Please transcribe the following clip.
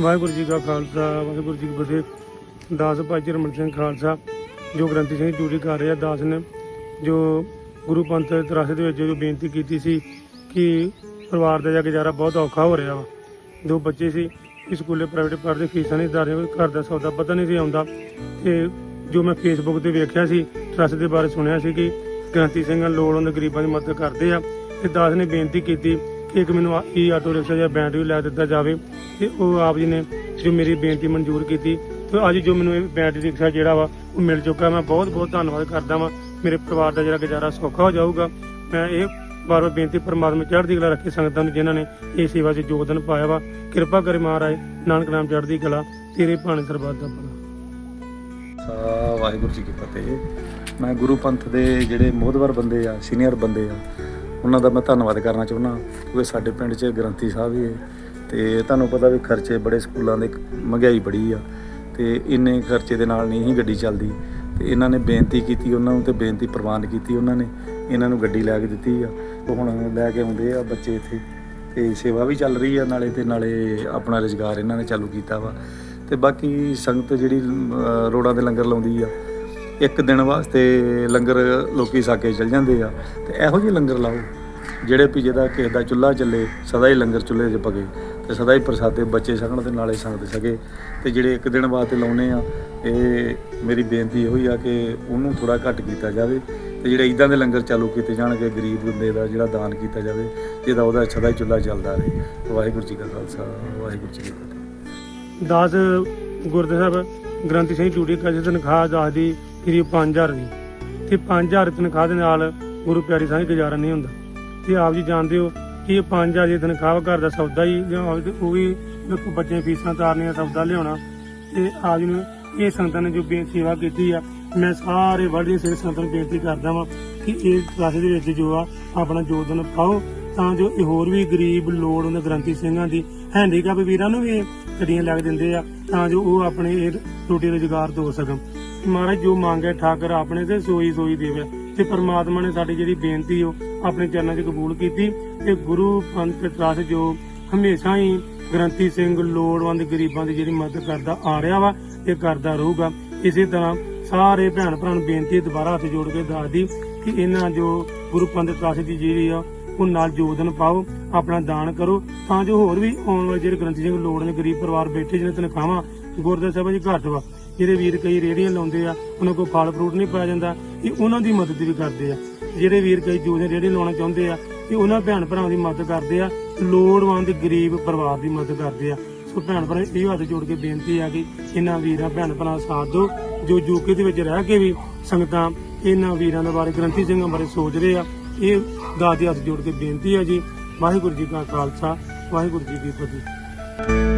ਵਾਹਿਗੁਰੂ ਜੀ ਕਾ ਖਾਲਸਾ, ਵਾਹਿਗੁਰੂ ਜੀ ਕੀ ਫਤਿਹ। ਦਾਸ ਭਾਈ ਚਰਮਨ ਸਿੰਘ ਖਾਲਸਾ, ਜੋ ਗ੍ਰੰਥੀ ਸਿੰਘ ਡਿਊਟੀ ਕਰ ਰਿਹਾ ਦਾਸ ਨੇ ਜੋ ਗੁਰੂ ਪੰਥ ਤਰਾਸੇ ਦੇ ਵਿੱਚ ਜੋ ਬੇਨਤੀ ਕੀਤੀ ਸੀ ਕਿ ਪਰਿਵਾਰ ਦਾ ਜਾ ਗੁਜ਼ਾਰਾ ਬਹੁਤ ਔਖਾ ਹੋ ਰਿਹਾ ਵਾ। ਦੋ ਬੱਚੇ ਸੀ ਸਕੂਲੇ ਪ੍ਰਾਈਵੇਟ ਪੜ੍ਹਦੇ, ਫੀਸਾਂ ਨਹੀਂ ਦਾਰੇ ਘਰ ਦਾ ਸੌਦਾ ਪਤਾ ਨਹੀਂ ਸੀ ਆਉਂਦਾ। ਤੇ ਜੋ ਮੈਂ ਫੇਸਬੁੱਕ ਤੇ ਵੇਖਿਆ ਸੀ ਟਰੱਸਟ ਦੇ ਬਾਰੇ ਸੁਣਿਆ ਸੀ ਕਿ ਗ੍ਰੰਥੀ ਸਿੰਘਾਂ ਲੋੜਵੰਦ ਗਰੀਬਾਂ ਦੀ ਮਦਦ ਕਰਦੇ ਆ। ਤੇ ਦਾਸ ਨੇ ਬੇਨਤੀ ਕੀਤੀ ਕਿ ਇੱਕ ਮੈਨੂੰ ਇਹ ਆਟੋ ਰਿਕਸ਼ਾ ਜਾਂ ਬੈਂਡ ਵੀ ਲੈ ਦਿੱਤਾ ਜਾਵੇ। ਤੇ ਉਹ ਆਪ ਜੀ ਨੇ ਜੋ ਮੇਰੀ ਬੇਨਤੀ ਮਨਜ਼ੂਰ ਕੀਤੀ ਤੇ ਅੱਜ ਜੋ ਮੈਨੂੰ ਇਹ ਬੈਟਰੀ ਰਿਕਸ਼ਾ ਜਿਹੜਾ ਵਾ, ਉਹ ਮਿਲ ਚੁੱਕਾ ਮੈਂ ਬਹੁਤ ਬਹੁਤ ਧੰਨਵਾਦ ਕਰਦਾ ਵਾਂ। ਮੇਰੇ ਪਰਿਵਾਰ ਦਾ ਜਿਹੜਾ ਗੁਜ਼ਾਰਾ ਸੌਖਾ ਹੋ ਜਾਊਗਾ। ਮੈਂ ਇਹ ਬਾਰ ਬਾਰ ਬੇਨਤੀ ਪਰਮਾਤਮਾ ਚੜ੍ਹਦੀ ਕਲਾ ਰੱਖੇ ਸੰਗਤਾਂ ਨੂੰ ਜਿਨ੍ਹਾਂ ਨੇ ਇਹ ਸੇਵਾ 'ਚ ਯੋਗਦਾਨ ਪਾਇਆ ਵਾ। ਕਿਰਪਾ ਕਰੇ ਮਹਾਰਾਜ, ਨਾਨਕ ਨਾਮ ਚੜ੍ਹਦੀ ਕਲਾ, ਤੇਰੇ ਭਾਣੇ ਸਰਬੱਤ ਦਾ ਭਲਾ ਸਾ, ਵਾਹਿਗੁਰੂ ਜੀ ਕੀ ਫਤਿਹ। ਮੈਂ ਗੁਰੂ ਪੰਥ ਦੇ ਜਿਹੜੇ ਮੋਹਦਵਰ ਬੰਦੇ ਆ, ਸੀਨੀਅਰ ਬੰਦੇ ਆ, ਉਹਨਾਂ ਦਾ ਮੈਂ ਧੰਨਵਾਦ ਕਰਨਾ ਚਾਹੁੰਦਾ। ਕਿਉਂਕਿ ਸਾਡੇ ਪਿੰਡ 'ਚ ਗ੍ਰੰਥੀ ਸਾਹਿਬ ਵੀ ਤੇ ਤੁਹਾਨੂੰ ਪਤਾ ਵੀ ਖਰਚੇ ਬੜੇ ਸਕੂਲਾਂ ਦੇ ਮਹਿੰਗਾਈ ਬੜੀ ਆ ਤੇ ਇੰਨੇ ਖਰਚੇ ਦੇ ਨਾਲ ਨਹੀਂ ਹੀ ਗੱਡੀ ਚੱਲਦੀ ਤੇ ਇਹਨਾਂ ਨੇ ਬੇਨਤੀ ਕੀਤੀ ਉਹਨਾਂ ਨੂੰ ਤੇ ਬੇਨਤੀ ਪ੍ਰਵਾਨ ਕੀਤੀ ਉਹਨਾਂ ਨੇ ਇਹਨਾਂ ਨੂੰ ਗੱਡੀ ਲੈ ਕੇ ਦਿੱਤੀ ਆ ਉਹ ਹੁਣ ਲੈ ਕੇ ਆਉਂਦੇ ਆ ਬੱਚੇ ਇੱਥੇ ਤੇ ਸੇਵਾ ਵੀ ਚੱਲ ਰਹੀ ਆ ਨਾਲੇ ਤੇ ਨਾਲੇ ਆਪਣਾ ਰੁਜ਼ਗਾਰ ਇਹਨਾਂ ਨੇ ਚਾਲੂ ਕੀਤਾ ਵਾ ਤੇ ਬਾਕੀ ਸੰਗਤ ਜਿਹੜੀ ਅਹ, ਰੋਡਾਂ ਤੇ ਲੰਗਰ ਲਾਉਂਦੀ ਆ ਇੱਕ ਦਿਨ ਵਾਸਤੇ ਲੰਗਰ ਲੋਕੀ ਸਾਕੇ ਚਲ ਜਾਂਦੇ ਆ ਤੇ ਇਹੋ ਜਿਹੇ ਲੰਗਰ ਲਾਓ ਜਿਹੜੇ ਵੀ ਜਿਹਦਾ ਕਿਸੇ ਦਾ ਚੁੱਲ੍ਹਾ ਚੱਲੇ ਸਦਾ ਹੀ ਲੰਗਰ ਚੁੱਲ੍ਹੇ 'ਚ ਪਕੇ। ਤੇ ਸਦਾ ਹੀ ਪ੍ਰਸਾਦੇ ਬੱਚੇ ਛਕਣ ਤੇ ਨਾਲੇ ਸੰਗਤ ਸਕੇ ਤੇ ਜਿਹੜੇ ਇੱਕ ਦਿਨ ਵਾਸਤੇ ਲਾਉਨੇ ਆ, ਇਹ ਮੇਰੀ ਬੇਨਤੀ ਇਹੋ ਹੀ ਆ ਕਿ ਉਹਨੂੰ ਥੋੜਾ ਘੱਟ ਕੀਤਾ ਜਾਵੇ। ਤੇ ਜਿਹੜੇ ਇਦਾਂ ਦੇ ਲੰਗਰ ਚਾਲੂ ਕੀਤੇ ਜਾਣਗੇ, ਗਰੀਬ ਬੰਦੇ ਦਾ ਜਿਹੜਾ ਦਾਨ ਕੀਤਾ ਜਾਵੇ, ਜਿਹਦਾ ਉਹਦਾ ਸਦਾ ਹੀ ਚੁੱਲ੍ਹਾ ਚੱਲਦਾ ਰਹੇ। ਵਾਹਿਗੁਰੂ ਜੀ ਕਾ ਖਾਲਸਾ, ਵਾਹਿਗੁਰੂ ਜੀ ਕੀ ਫਤਿਹ। ਦਾਸ ਗੁਰਦੇ ਸਾਹਿਬ, ਗ੍ਰੰਥੀ ਸਿੰਘ ਡਿਊਟੀ ਕਰਦੇ ਤਨਖਾਹ ਦਾਸ ਦੀ, ਕਰੀਬ 5000 ਦੀ। ਤੇ 5000 ਤਨਖਾਹ ਦੇ ਨਾਲ ਗੁਰੂ ਪਿਆਰੀ ਸਾਹਿਬ ਗੁਜ਼ਾਰਾ ਨਹੀਂ ਹੁੰਦਾ। ਤੇ ਆਪ ਜੀ ਜਾਣਦੇ ਹੋ ਕਿ 5000 ਦੀ ਤਨਖਾਹ ਘਰ ਦਾ ਸੌਦਾ ਹੀ ਲਿਆਉਣਾ ਤੇ ਉਹ ਵੀ ਲੋਕ ਬੱਚੇ ਫੀਸਾਂ ਤਾਰਨੀਆਂ ਸੌਦਾ ਲਿਆਉਣਾ। ਤੇ ਆਪ ਨੂੰ ਇਹ ਸੰਗਤਾਂ ਨੇ ਜੋ ਸੇਵਾ ਕੀਤੀ ਆ, ਮੈਂ ਸਾਰੇ ਵਰਲਡ ਦੀਆਂ ਸਿੱਖ ਨੂੰ ਬੇਨਤੀ ਕਰਦਾ ਵਾਂ ਕਿ ਇਹ ਕਲਾਸੇ ਦੇ ਵਿੱਚ ਜੋ ਆ, ਆਪਣਾ ਯੋਗਦਾਨ ਪਾਓ, ਤਾਂ ਜੋ ਇਹ ਹੋਰ ਵੀ ਗਰੀਬ, ਲੋੜਵੰਦ ਗ੍ਰੰਥੀ ਸਿੰਘਾਂ ਦੀ ਹੈਂਡੀਕੈਪ ਵੀਰਾਂ ਨੂੰ ਵੀ ਇਹ ਗੱਡੀਆਂ ਲੱਗ ਦਿੰਦੇ ਆ, ਤਾਂ ਜੋ ਉਹ ਆਪਣੇ ਇਹ ਰੋਟੀ ਰੁਜ਼ਗਾਰ ਦੋ ਸਕਣ। ਮਹਾਰਾਜ, ਜੋ ਮੰਗੇ ਠਾਕਰ ਆਪਣੇ ਤੇ ਸੋਈ ਸੋਈ ਦੇਵੇ। ਤੇ ਪ੍ਰਮਾਤਮਾ ਨੇ ਸਾਡੀ ਜਿਹੜੀ ਬੇਨਤੀ ਉਹ ਆਪਣੇ ਚਰਨਾਂ 'ਚ ਕਬੂਲ ਕੀਤੀ ਤੇ ਗੁਰੂ ਪੰਥ ਤਰਾਸ ਜੋ ਹਮੇਸ਼ਾ ਹੀ ਗ੍ਰੰਥੀ ਸਿੰਘ ਲੋੜਵੰਦ ਗਰੀਬਾਂ ਦੀ ਜਿਹੜੀ ਮਦਦ ਕਰਦਾ ਆ ਰਿਹਾ ਵਾ ਤੇ ਕਰਦਾ ਰਹੂਗਾ। ਇਸੇ ਤਰ੍ਹਾਂ ਸਾਰੇ ਭੈਣ ਭਰਾ ਨੂੰ ਬੇਨਤੀ ਦੁਬਾਰਾ ਹੱਥ ਜੋੜ ਕੇ ਦੱਸਦੀ ਕਿ ਇਹਨਾਂ ਜੋ ਗੁਰੂ ਪੰਥ ਤਰਾਸ ਦੀ ਜਿਹੜੀ ਆ, ਉਹ ਨਾਲ ਯੋਗਦਾਨ ਪਾਓ, ਆਪਣਾ ਦਾਨ ਕਰੋ, ਤਾਂ ਜੋ ਹੋਰ ਵੀ ਆਉਣ ਵਾਲੇ ਜਿਹੜੇ ਗ੍ਰੰਥੀ ਸਿੰਘ ਲੋੜ ਨੇ ਗਰੀਬ ਪਰਿਵਾਰ ਬੈਠੇ ਜਿਹਨੇ ਤਨਖਾਹਾਂ ਗੁਰਦੁਆਰਾ ਸਾਹਿਬ ਜੀ ਘੱਟ ਵਾ ਜਿਹੜੇ ਵੀਰ ਕਈ ਰੇੜੀਆਂ ਲਾਉਂਦੇ ਆ, ਉਹਨਾਂ ਕੋਲ ਫਲ ਫਰੂਟ ਨਹੀਂ ਪਾਇਆ ਜਾਂਦਾ ਇਹ ਉਹਨਾਂ ਦੀ ਮਦਦ ਵੀ ਕਰਦੇ ਆ। ਜਿਹੜੇ ਵੀਰ ਕਈ ਜੂਦੇ ਰੇੜੀ ਲਾਉਣਾ ਚਾਹੁੰਦੇ ਆ ਇਹ ਉਹਨਾਂ ਭੈਣ ਭਰਾਵਾਂ ਦੀ ਮਦਦ ਕਰਦੇ ਆ ਲੋੜਵੰਦ ਗਰੀਬ ਪਰਿਵਾਰ ਦੀ ਮਦਦ ਕਰਦੇ ਆ। ਸੋ ਭੈਣ ਭਰਾ, ਇਹ ਹੱਥ ਜੋੜ ਕੇ ਬੇਨਤੀ ਆ ਕਿ ਇਹਨਾਂ ਵੀਰਾਂ, ਭੈਣ ਭਰਾ ਦਾ ਸਾਥ ਦਿਓ, ਜੋ ਯੂਕੇ ਦੇ ਵਿੱਚ ਰਹਿ ਕੇ ਵੀ ਸੰਗਤਾਂ ਇਹਨਾਂ ਵੀਰਾਂ ਦੇ ਬਾਰੇ, ਗ੍ਰੰਥੀ ਸਿੰਘਾਂ ਬਾਰੇ ਸੋਚ ਰਹੇ ਆ, ਇਹ ਦਾਦੀ ਹੱਥ ਜੋੜ ਕੇ ਬੇਨਤੀ ਆ ਜੀ। ਵਾਹਿਗੁਰੂ ਜੀ ਕਾ ਖਾਲਸਾ, ਵਾਹਿਗੁਰੂ ਜੀ ਕੀ ਫਤਿਹ।